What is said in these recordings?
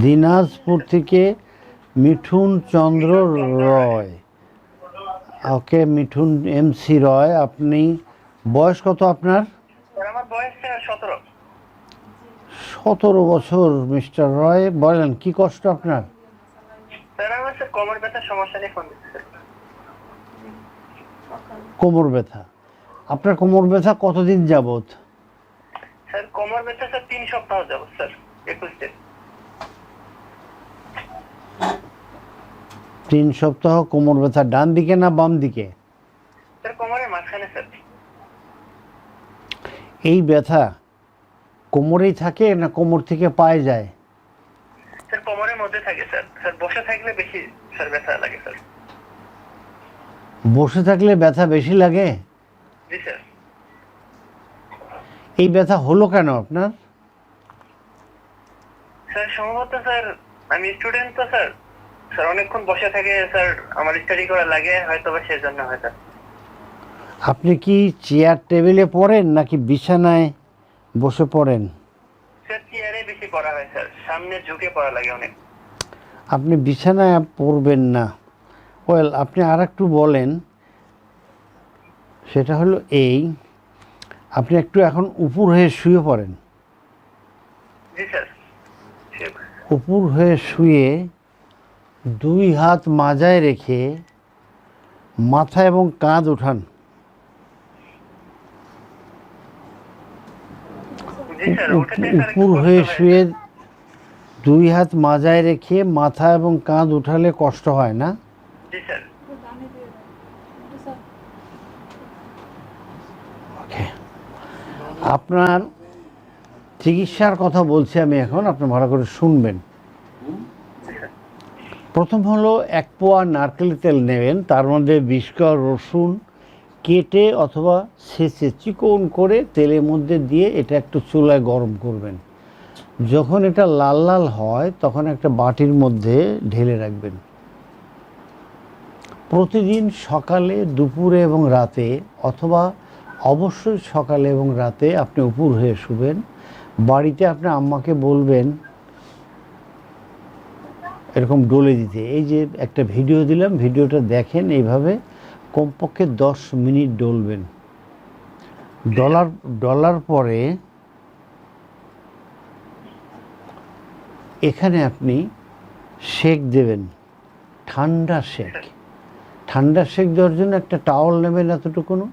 দিনাজপুর থেকে Mithun Chandra Roy. Okay Mithun M C Roy আপনি বয়স কত আপনার? সতেরো। বছর মিস্টার রয়। বলেন কি কষ্ট আপনার? কোমর ব্যথা আপনার কোমর ব্যথা কতদিন যাবত স্যার কোমর ব্যথা স্যার তিন সপ্তাহ যাব স্যার একুশ দিন। তিন সপ্তাহ কোমর ব্যথা ডান দিকে না বাম দিকে? এই ব্যথা কোমরেই থাকে না কোমর থেকে পায়ে যায়? স্যার কোমরের মধ্যে থাকে স্যার। স্যার বসে থাকলে বেশি স্যার ব্যথা লাগে স্যার। বসে থাকলে ব্যথা বেশি লাগে? জি স্যার। এই ব্যথা হলো কেন আপনার? স্যার সম্ভবত স্যার আমি স্টুডেন্ট তো স্যার। স্যার অনেকক্ষণ বসে থাকে স্যার আমার স্টাডি করা লাগে হয়তো বা সেজন্য হয়তো। আপনি কি চেয়ার টেবিলে পড়েন নাকি বিছানায় বসে পড়েন? স্যার চেয়ারে বেশি পড়া হয় স্যার সামনে ঝুঁকে পড়া লাগে অনেক। আপনি বিছানায় পড়বেন না। ওয়েল আপনি আর একটু বলেন সেটা হলো এই আপনি একটু এখন উপর হয়ে শুয়ে পড়েন। জি স্যার উপর হয়ে শুয়ে দুই হাত মাজায় রেখে মাথা এবং কাঁধ উঠান। উপর হয়ে শুয়ে দুই হাত মাজায় রেখে মাথা এবং কাঁধ উঠালে কষ্ট হয় না? জি স্যার। ওকে আপনার চিকিৎসার কথা বলছি আমি এখন আপনি ভালো করে শুনবেন। প্রথম হলো এক পোয়া নারকেল তেল নেবেন, তার মধ্যে বিশ রসুন কেটে অথবা ছেঁচে চিকন করে তেলের মধ্যে দিয়ে এটা একটু চুলায় গরম করবেন। যখন এটা লাল লাল হয়, তখন একটা বাটির মধ্যে ঢেলে রাখবেন। প্রতিদিন সকালে, দুপুরে এবং রাতে অথবা অবশ্যই সকালে এবং রাতে আপনি উপর হয়ে শুবেন। বাড়িতে আপনি আম্মাকে বলবেন এরকম ডলে দিতে। এই যে একটা ভিডিও দিলাম, ভিডিওটা দেখেন এইভাবে কমপক্ষে দশ মিনিট ডলবেন। ডলার ডলার পরে এখানে আপনি শেক দেবেন, ঠান্ডা শেক। ঠান্ডা শেক দেওয়ার জন্য একটা টাওয়াল নেবেন এতটুকুনো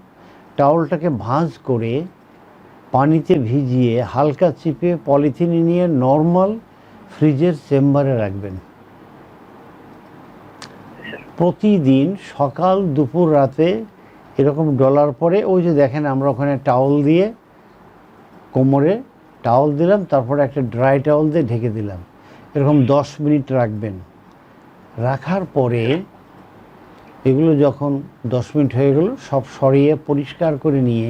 টাওয়ালটাকে ভাঁজ করে পানিতে ভিজিয়ে হালকা চিপে পলিথিনে নিয়ে নর্মাল ফ্রিজের চেম্বারে রাখবেন। প্রতিদিন সকাল দুপুর রাতে এরকম ডলার পরে, ওই যে দেখেন আমরা ওখানে টাওয়াল দিয়ে কোমরে টাওয়াল দিলাম, তারপরে একটা ড্রাই টাওয়াল দিয়ে ঢেকে দিলাম। এরকম দশ মিনিট রাখবেন। রাখার পরে এগুলো যখন দশ মিনিট হয়ে গেল, সব সরিয়ে পরিষ্কার করে নিয়ে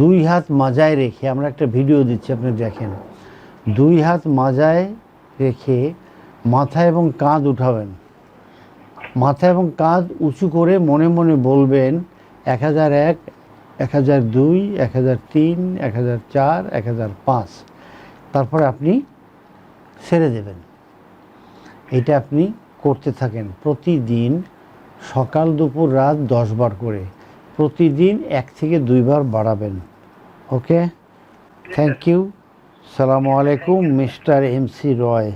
দুই হাত মাজায় রেখে, আমরা একটা ভিডিও দিচ্ছি, আপনি দেখেন। দুই হাত মাজায় রেখে মাথা এবং কাঁধ উঠাবেন। মাথা এবং কাঁধ উঁচু করে মনে মনে বলবেন এক হাজার এক এক হাজার দুই এক হাজার তিন এক হাজার চার এক হাজার পাঁচ। তারপরে আপনি সেরে দেবেন। এটা আপনি করতে থাকেন প্রতিদিন সকাল দুপুর রাত দশ বার করে। প্রতিদিন এক থেকে দুইবার বাড়াবেন। ওকে? Thank you. সালামু আলাইকুম মিস্টার এম সি রয়।